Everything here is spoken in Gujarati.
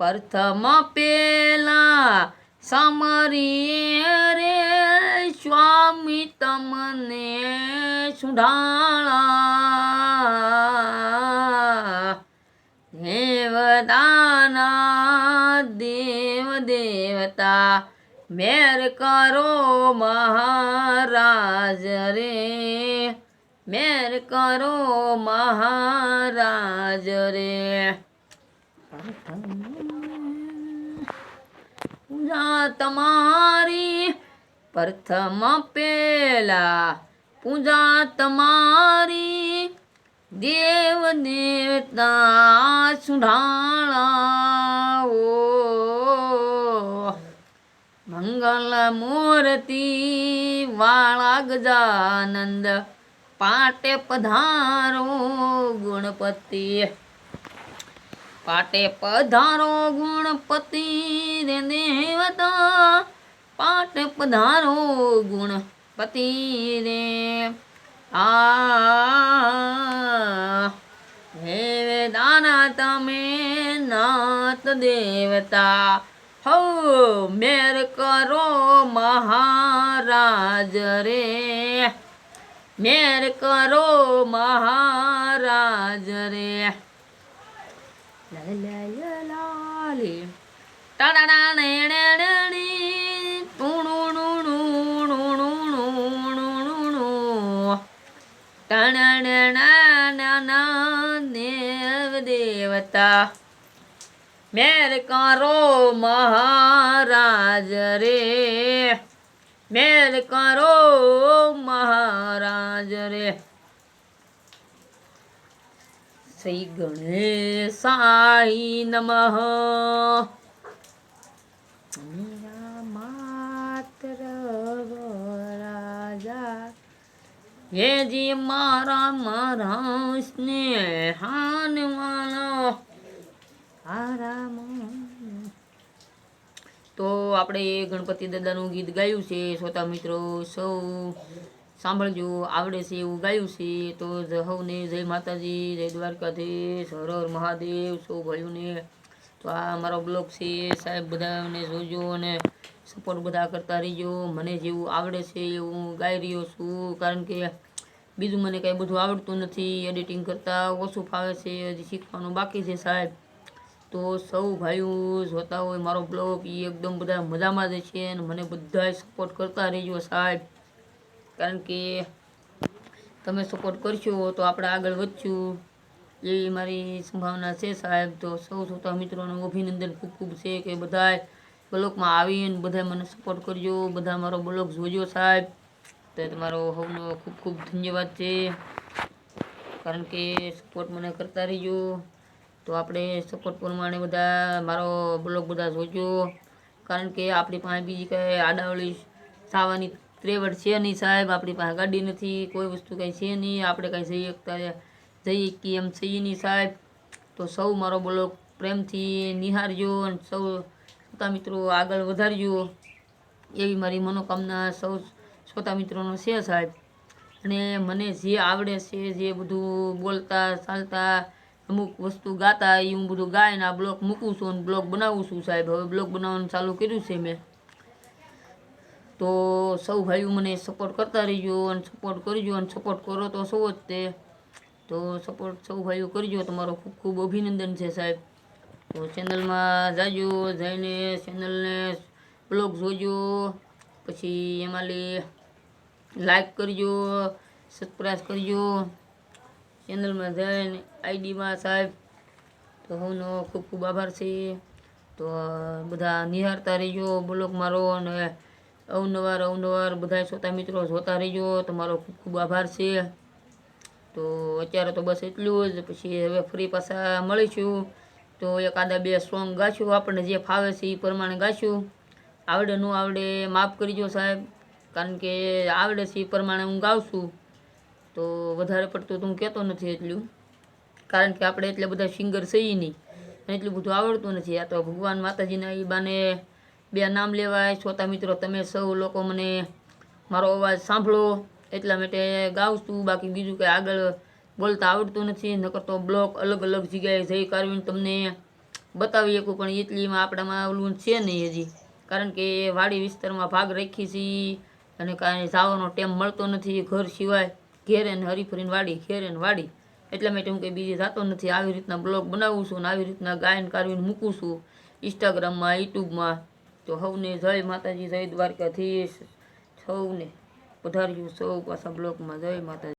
પ્રથમ પેલા સમરીએ રે, સ્વામી, તમને સુઢાળા. દેવદાના દેવ દેવતા, મેર કરો મહારાજ રે, મેર કરો મહારાજ રે. પૂજા તમારી પ્રથમ પેલા પૂજા તમારી દેવ દેવતા સુઢાળા ઓ મંગલ મૂર્તિ વાળા ગજાનંદ પાટે પધારો ગુણપતિ. પાટે પધારો ગુણપતિ રે દેવતા. પાટે પધારો ગુણપતિ રે. આ હે દાના તમે નાથ દેવતા. હો મેર કરો મહારાજ રે. મેર કરો મહારાજ રે. દેવતા મેર કરો મહારાજ રે મેર કરો મહારાજ રે શ્રી ગણેશાય નમઃ મેરા માત્ર રાજા હે જી મારા મારા સ્નેહાન વાલો આરામ તો આપણે ગણપતિ દાદાનું ગીત ગાયું છે, શ્રોતા મિત્રો, સૌ સાંભળજો, આવડે છે એવું ગાયું છે. તો સૌને જય માતાજી, જય દ્વારકાધીશ, હર મહાદેવ સૌ ભાઈઓને તો આ મારો બ્લોગ છે, સાહેબ બધાને જોજો અને સપોર્ટ બધા કરતા રહીજો, મને જેવું આવડે છે એવું ગાઈ રહ્યો છું. કારણ કે બીજું મને કાંઈ બધું આવડતું નથી. એડિટિંગ કરતાં ઓછું ફાવે છે, હજી શીખવાનું બાકી છે સાહેબ. તો સૌ ભાઈઓ જોતા હોય મારો બ્લોગ એ એકદમ બધા મજામાં જ છે અને મને બધાય સપોર્ટ કરતા રહેજો સાહેબ. કારણ કે તમે સપોર્ટ કરશો તો આપણે આગળ વધશું. એવી મારી સંભાવના છે સાહેબ. તો સૌ શ્રોતા મિત્રોનું અભિનંદન ખૂબ ખૂબ છે કે બધાય બ્લોગમાં આવીને બધા મને સપોર્ટ કરજો. બધા મારો બ્લોગ જોજો સાહેબ. તો તમારો સૌનો ખૂબ ખૂબ ધન્યવાદ છે. કારણ કે સપોર્ટ મને કરતા રહીજો. તો આપણે સપોર્ટ પ્રમાણે બધા મારો બ્લોગ બધા જોજો. કારણ કે આપણી પાસે બીજી કાંઈ આડાવળી સાવાની ત્રેવડ છે નહીં સાહેબ. આપણી પાસે ગાડી નથી, કોઈ વસ્તુ કાંઈ છે નહીં. આપણે કાંઈ જઈ શકતા જઈ કે એમ છીએ નહીં સાહેબ. તો સૌ મારો બ્લોગ પ્રેમથી નિહાળજો અને સૌ શ્રોતા મિત્રો આગળ વધારજો એવી મારી મનોકામના સૌ શ્રોતા મિત્રોનો છે સાહેબ. અને મને જે આવડે છે, જે બધું બોલતા, ચાલતા, અમુક વસ્તુ ગાતા એ હું બધું ગાઈને આ બ્લોગ મૂકું છું અને બ્લોગ બનાવું છું સાહેબ. હવે બ્લોગ બનાવવાનું ચાલુ કર્યું છે મેં. તો સૌ ભાઈઓ મને સપોર્ટ કરતા રહીજો અને સપોર્ટ કરજો અને સપોર્ટ કરો તો સૌ જ તે. તો સપોર્ટ સૌ ભાઈઓ કરજો. તમારો ખૂબ ખૂબ અભિનંદન છે સાહેબ. તો ચેનલમાં જાજો, જઈને ચેનલને બ્લોગ જોજો, પછી એમાં લાઈક કરજો સબસ્ક્રાઈબ કરજો. ચેનલમાં જઈને આઈડીમાં સાહેબ, તો હું ખૂબ ખૂબ આભાર છે. તો બધા નિહાળતા રહીજો બ્લોગ મારો અને અવનવાર અવનવાર બધા શ્રોતા મિત્રો જોતા રહીજો. તમારો ખૂબ ખૂબ આભાર છે. તો અત્યારે તો બસ એટલું જ, પછી હવે ફરી પાછા મળીશું. તો એકાદા બે સોંગ ગાશું, આપણને જે ફાવે છે એ પ્રમાણે ગાશું. આવડે ન આવડે માફ કરીજો સાહેબ, કારણ કે આવડે છે એ પ્રમાણે હું ગાઉં છું તો વધારે પડતું તો હું કહેતો નથી એટલું. કારણ કે આપણે એટલે બધા સિંગર છીએ નહીં. એટલું બધું આવડતું નથી. આ તો ભગવાન માતાજીના એ બાને બે નામ લેવાય. શ્રોતા મિત્રો, તમે સૌ લોકો મને મારો અવાજ સાંભળો એટલા માટે ગાઉં બાકી બીજું કંઈ આગળ બોલતા આવડતું નથી, નકર તો બ્લોક અલગ અલગ જગ્યાએ જઈ કાઢવીને તમને બતાવી શકું, પણ એટલીમાં આપણામાં ઓલું છે નહીં હજી. કારણ કે વાડી વિસ્તારમાં ભાગ રાખી છીએ અને કાંઈ જવાનો ટાઈમ મળતો નથી ઘર સિવાય. ઘેરે ને હરીફરીને વાડી, ઘેરે ને વાડી. એટલા માટે હું કંઈ બીજે જતો નથી. આવી રીતના બ્લોગ બનાવું છું ને આવી રીતના ગાયન કરવીને મૂકું છું. ઇન્સ્ટાગ્રામમાં, યુટ્યુબમાં. તો સૌને જય માતાજી, જય દ્વારકાધીશ. સૌને. પધાર્યું સૌ પાછા બ્લોગમાં. જય માતાજી.